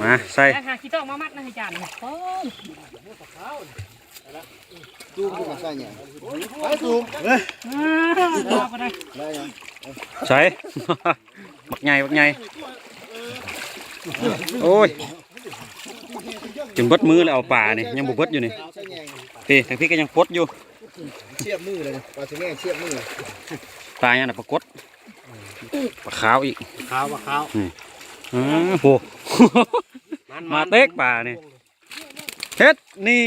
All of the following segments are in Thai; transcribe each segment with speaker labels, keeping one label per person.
Speaker 1: มาใส่
Speaker 2: แล้วหาขี้ต้องมามัดนะให้จานโอ้
Speaker 3: จูงมาใส่เนี่ย
Speaker 2: เอาไปได้
Speaker 1: ใส่บักใหญ่บักใหญ่โอ้ยจนเบิดมือแล้วเอาป่านี่ยังบ่เบิดอยู่นี่
Speaker 3: ใส่แยง
Speaker 1: พี่ทางพี่ก็ยังปลดอยู่
Speaker 3: เชียบมือเลยปลาใส่แยงเชียบมือ
Speaker 1: ปลายังน่ะปลากดปลาขาวอีก
Speaker 3: ขาวมาขาว
Speaker 1: อือโห มาเต็กป่านี่เฮ็ดนี่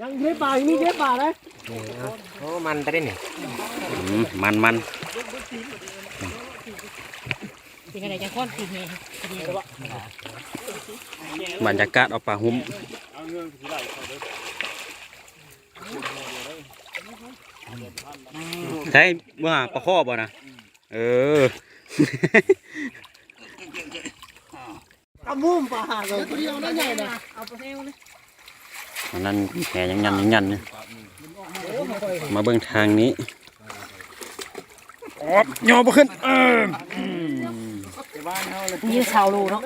Speaker 3: ยังเทปลายังมีเทปลาเลย
Speaker 4: โอ้มันไปได้เนี่ย
Speaker 1: อืมมันมัน
Speaker 2: เป็นอะไรจังก้อนกินเอง
Speaker 1: บรรยากาศเอาป่าหุ้มใช่เมื่อปลาข้อบ่นะเออ
Speaker 3: เอา มุมปลาเลยตัวเดียวนั่นใหญ่เลย
Speaker 2: เอาไปให้เลย
Speaker 1: อันนั้นแหยังยันยังยันเนี่ยมาเบิ่งทางนี้ออบย่อบ่ขึ้นเออ
Speaker 2: ยืดเสาโลเนาะ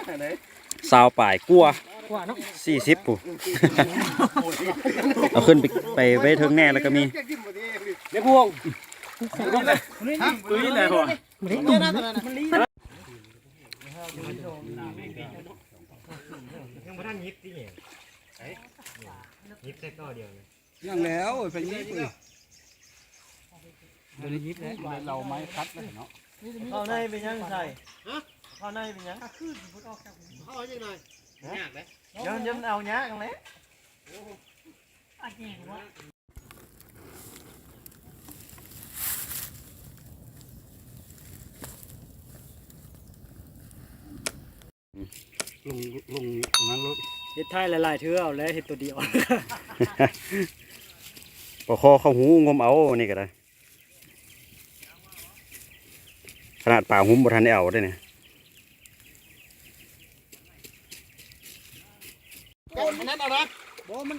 Speaker 1: สาวป่ายกลัว
Speaker 2: กว่าเนาะ
Speaker 1: สี่สิบปุ๊เอาขึ้นไปไปไว้เทิงแน่แล้วก็มี
Speaker 3: เดี๋ยวพวง
Speaker 1: ตุ้ยได้หัว
Speaker 3: เนี่ยนะตัวนั้นมันลี
Speaker 4: ยังไม่ทันยิบที่เนี่ย ยิบแค่ก็เดียวเลย
Speaker 3: ยังแล้วไปยิบเลยเดี๋ยวยิบแล้วเราไม้คัดเลยเนาะ
Speaker 5: เข้าในเป็นยังใส่เข้าในเป็นยัง
Speaker 3: เขาเอายังไง
Speaker 5: ยังยังเอาเนี้ยกันเลย
Speaker 2: อันนี้ว่า
Speaker 3: ลงลงงั้นรถ
Speaker 5: เฮ็ดไทยหลายๆเทื่อเอาแล้วเฮ็ดตัวเดียว
Speaker 1: ปลาคอเข้าหูงมเอานี่ก็ได้ ขนาดป่าหุ้มบ่ทันได้เอาได้เนี่ย
Speaker 3: อันนั้นเอาละบ่มัน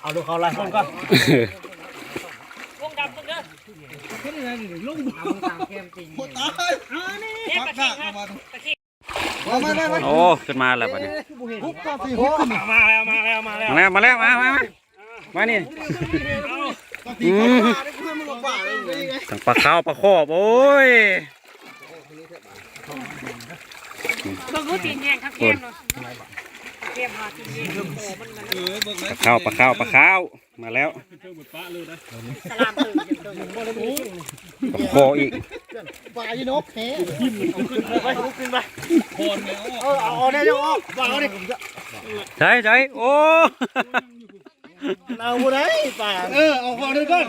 Speaker 3: เอา
Speaker 5: ดูเขาลายคนก่อน
Speaker 2: วงดำตรงเด้อ
Speaker 5: ตามเกมจริง
Speaker 2: เนี่ยตะเคียนฮะตะเคียน
Speaker 3: มามามา
Speaker 1: โอ้ขึ้นมาแล้วบัดนี้
Speaker 3: ฮุบก่อนสิฮุบขึ้น
Speaker 4: มาแล้วมาแล้วมาแล้ว
Speaker 1: มาแล้วมาแล้วมามามามานี่
Speaker 3: ตีปลาได้เพื่อนมึงกับปลาเลยไง
Speaker 1: ทั้งปลาขาวปลาคอบโอ้ย
Speaker 2: ต้องรู้ตีนแยงทั้งเกมเนาะเกมหาตีนแยงโอ้มันมัน
Speaker 3: เออเบิ่ง
Speaker 1: ปลาข้าวปลาข้าวปลาข้าวมาแล้ว
Speaker 2: สลามตื่นจังตื่น
Speaker 1: ปลาคออีก
Speaker 3: ปลายีนกแท้
Speaker 5: ไปขึ้นไป
Speaker 3: เออเอาเนี่ยจะออกปลาเนี่ย
Speaker 1: ใช่ใช่โอ้
Speaker 5: เอาบ่ได้ป่า
Speaker 3: เออเอาพอเดี๋ยวก่อน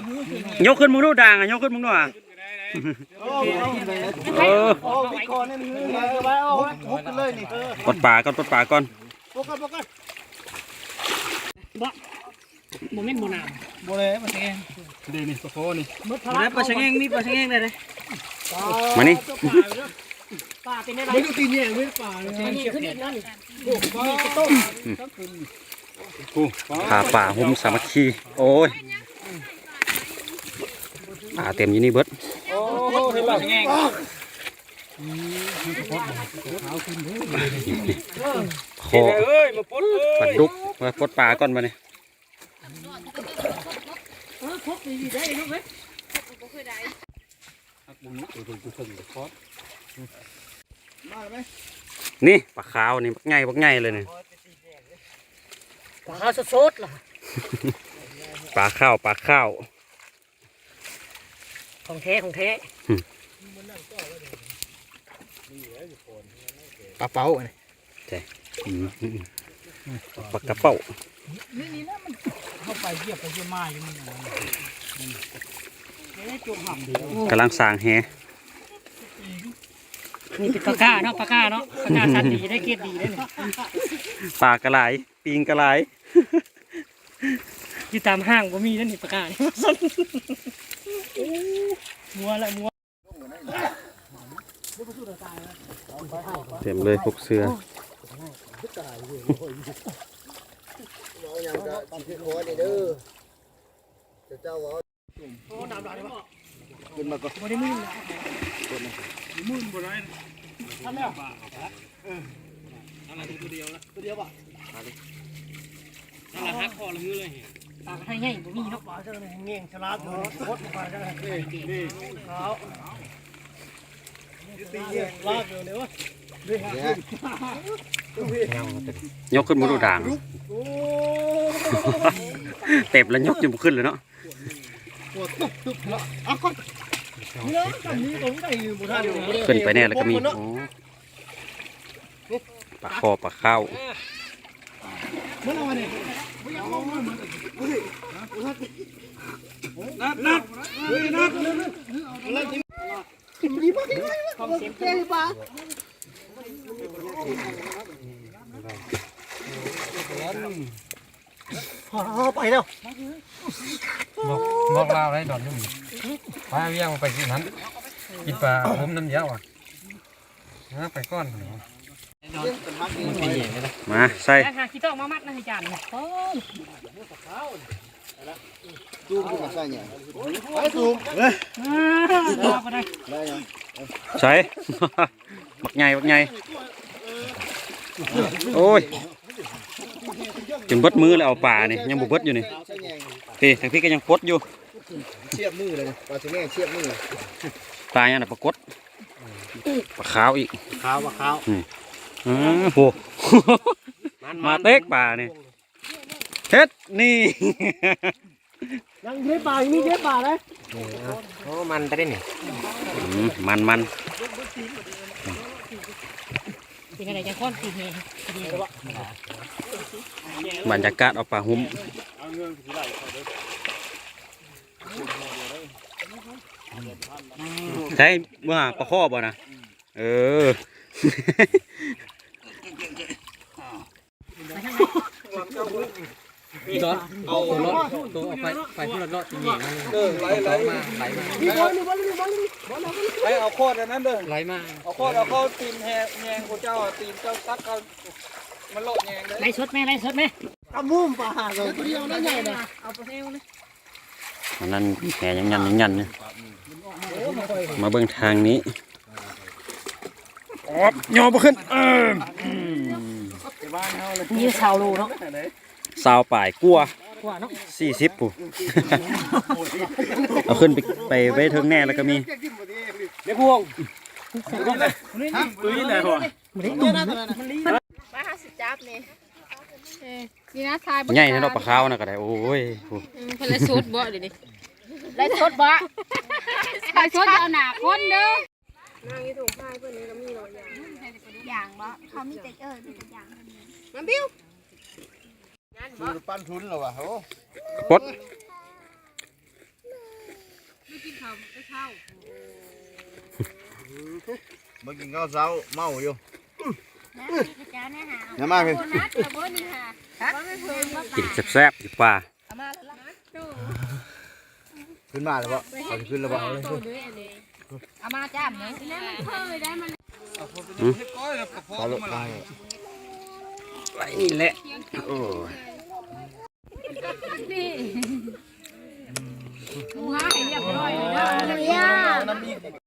Speaker 1: ยกขึ้นมึงดูด่างอะยกขึ้นมึงดูอะ
Speaker 5: โอ้เอา
Speaker 1: เออ
Speaker 5: โอ้พี่ก่อนนี่นี่ไปเอาฮุกันเลยนี่เออก
Speaker 1: ดป่าก่อนกด ป่าก่อน
Speaker 3: โฟกัสโฟกัส
Speaker 2: โมเมนต์โมนาม
Speaker 5: บ่ได้มาแชง
Speaker 3: ดีนี่ปลาโคนี่
Speaker 2: มืดพ
Speaker 5: บ่
Speaker 2: ลั
Speaker 5: ได้
Speaker 2: ง
Speaker 5: ปลาแชงมีปลาแชงได้เลย
Speaker 1: มานี่
Speaker 2: ป่าเป็นอะไร
Speaker 3: ไม่ต้องตีเนี่ยไม่ปลาเลย
Speaker 2: อันนี้ขึ้นอีกแล้วนี่
Speaker 1: พาป่าหุ้มสามัคคีโอ้ยป่าเต็มอยู่นี่เบิด
Speaker 5: โอ้เห็นปลาแชง
Speaker 1: คอ
Speaker 5: เอ้ยมาปุ๊ด
Speaker 1: ปลาดุกมาปลดป่าก่อนมาเนี่ย
Speaker 2: เออพกดีๆได้ลูกเว้ย
Speaker 3: มาไหม
Speaker 1: นี่ปลาขาวนี่บักใหญ่บักใหญ่เลยเนี่ย
Speaker 2: ปลาสดๆล่ะ
Speaker 1: ปลาข้าวปลาข้าว
Speaker 2: ของแท้ของแท้
Speaker 3: ปลาเป้า
Speaker 1: อืมอืมอืมปลากระเป๋า
Speaker 5: เข้าไปเหยียบไปเหยียบมาอยู่มันนี่จุ่มห่ำดี
Speaker 1: กำลังสร้างแฮ
Speaker 2: นี่เป็นปลาก้าเนาะปลาก้าเนาะปลาก้าสันดีได้เกรดดีได้เนี่ย
Speaker 1: ปลากระไหลปิงกระไหล
Speaker 2: อยู่ตามห้างก็มีนั่นนี่ปลาก้านี่สันมัวละมัว
Speaker 1: เต็มเลยพวกเสื้อ
Speaker 3: เจ้าว่าขึ้นมาก่อน
Speaker 2: บ่ได้มื่นนะ
Speaker 5: นั่นแหละฮักคอละมือเลย
Speaker 2: ปลาให้ง่ายบ่มีนาะ
Speaker 5: ปลาจังเลยเงี้ยงฉลาดเลยโคตรปลาจังเลยนี่นี่เขา ยลากเลยเดี๋ยววะ
Speaker 3: เนี่ย
Speaker 1: ยกขึ้นบนด่าง
Speaker 5: โอ้
Speaker 1: เต็มแล้วยกจนบ่ขึ้นเลยเนาะ
Speaker 5: ปวดตุ๊บตุ๊บละอะก่อนเนื้อกันนี้ตรงไหนบุท่านอยู่
Speaker 1: ขึ้นไปแน่แล้วก็มีโอ้ปลาคอปลาข้าว
Speaker 5: เมื่อวันนี้
Speaker 3: นัดนัด เฮ้ยนัด
Speaker 2: ของเสียง
Speaker 3: เฮ้ยปลา
Speaker 5: พอไปแล้ว
Speaker 4: บอกบอกลาวได้ดอนนุ่มพาเวียงไปกินนั้นกินปลาผมน้ำเยอะว่ะนะไปก้อน
Speaker 1: มาใส่
Speaker 2: ขี้ต้องมามัดนะจานโอ้
Speaker 3: ใส่เนี่ยไปจูง
Speaker 2: เอาไปได้
Speaker 3: ได้ยัง
Speaker 1: ใส่บักใหญ่บักใหญ่โอ้ยจนเบิดมือแล้วเอาปลานี่ยังบ่เบิดอยู่นี่
Speaker 3: ใส่แยง
Speaker 1: พี่ทางพี่ก็ยังปลดอยู่
Speaker 3: เชียบมือเลยปลาสิแม่เชียบมือ
Speaker 1: ปลายังน่ะปลากดปลาขาวอีก
Speaker 3: ขาวปลาขาว
Speaker 1: อือโหมาเต็กปลานี่เฮ็ดนี่
Speaker 5: ยังเย็บปลายังมีเย็บปลาเลย
Speaker 4: โอ้มันไปได้หนิ
Speaker 1: อืมมันมัน
Speaker 2: เป็นอะไรจังก้อนตีเฮดี
Speaker 1: บรรยากาศเอาปลาหุ้มใช่เมื่อปลาข้อบ่นะเออ
Speaker 4: พี่ดอนเอารถตัวเอาไปไปที่รถรถจริงๆนั่น
Speaker 3: เออไหลไหล
Speaker 4: มาไหลมา
Speaker 3: มีบอลมีบอลมีบอลไปเอาโคตรอันนั้นเด้อ
Speaker 4: ไหลมา
Speaker 3: เอาโคตรเอาเข้าตีนแหงแยงกูเจ้าตีนเจ้าตักเขามันโลดแยงเลย
Speaker 2: ไล่สดแม่ไล่สดแม่
Speaker 5: ตะมุ่มปลาเลยเดียวนั่นใหญ่เลย
Speaker 2: เอาไปเร็วเลย
Speaker 1: อันนั้นแหยังยันยังยันเนี่ยมาเบิ่งทางนี้ออบยอบ่ขึ้นเออ
Speaker 2: นี่ชาวโลเนาะ
Speaker 1: สาวป่ายกลัว
Speaker 2: กว่าเนาะ
Speaker 1: สี่สิบปุ๊เอาขึ้นไปไปไว้เทิงแน่แล้วก็มี
Speaker 3: เดี๋ยวพวง
Speaker 1: ตุ้ยเลยหัว
Speaker 6: มาห้าสิบจับนี่เอ้ยนี่นะทาย
Speaker 1: ใหญ่นะเนาะปลาขาวนะก็ได้โอ้ยโห
Speaker 6: อืมเพิ่นเลยสุดบ่เดี๋ยวนี้ไล่สดบ่ไล่สดเอาหนาคนเด้อนั่งอยู่ถุงพายเพิ่นนี่ก็มีหลายอย่างอย่างบ่เขามีแต่เออมีแต่อย่างมันบิ้ว
Speaker 3: ปั้นทุนเหรอวะโอ้
Speaker 1: ปลด
Speaker 3: เมื่อกินข้าวเช้าเมาอยู่
Speaker 6: นะมีกระจาแน่หา
Speaker 3: อย่ามาพี่
Speaker 6: โบนัสกับโบนี่หาบ่ไม่เพิ่นมา
Speaker 1: กินแซ่บๆอยู่ป่า
Speaker 6: เอามาแล้วล่ะดู
Speaker 3: ขึ้นมาแล้วบ่เขาจะขึ้นแล้วบ่
Speaker 6: โตด้วยอันนี้เอามาจ้ามนี่แล้วมันเพิ่มได้มัน
Speaker 3: เขาลดมา
Speaker 1: ไว้นี่แหละโอ้ย
Speaker 6: นี่หมูฮะให้เรียบร้อยเลยเด้อ
Speaker 7: น้